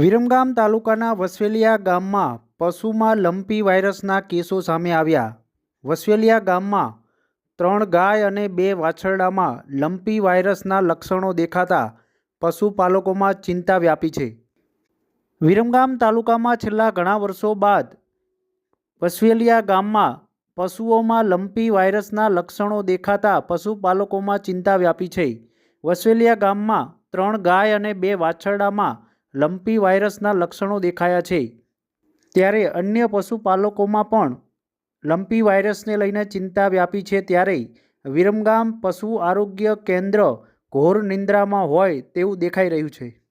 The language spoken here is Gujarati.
વિરમગામ તાલુકાના વસવેલિયા ગામમાં પશુમાં લંપી વાયરસના કેસો સામે આવ્યા. વસવેલિયા ગામમાં ત્રણ ગાય અને બે વાછરડામાં લંપી વાયરસના લક્ષણો દેખાતા પશુપાલકોમાં ચિંતા વ્યાપી છે. વિરમગામ તાલુકામાં છેલ્લા ઘણા વર્ષો બાદ વસવેલિયા ગામમાં પશુઓમાં લંપી વાયરસના લક્ષણો દેખાતા પશુપાલકોમાં ચિંતા વ્યાપી છે. વસવેલિયા ગામમાં ત્રણ ગાય અને બે વાછરડામાં લંપી વાયરસના લક્ષણો દેખાયા છે. ત્યારે અન્ય પશુપાલકોમાં પણ લંપી વાયરસને લઈને ચિંતા વ્યાપી છે. ત્યારે વિરમગામ પશુ આરોગ્ય કેન્દ્ર ઘોર નિંદ્રામાં હોય તેવું દેખાઈ રહ્યું છે.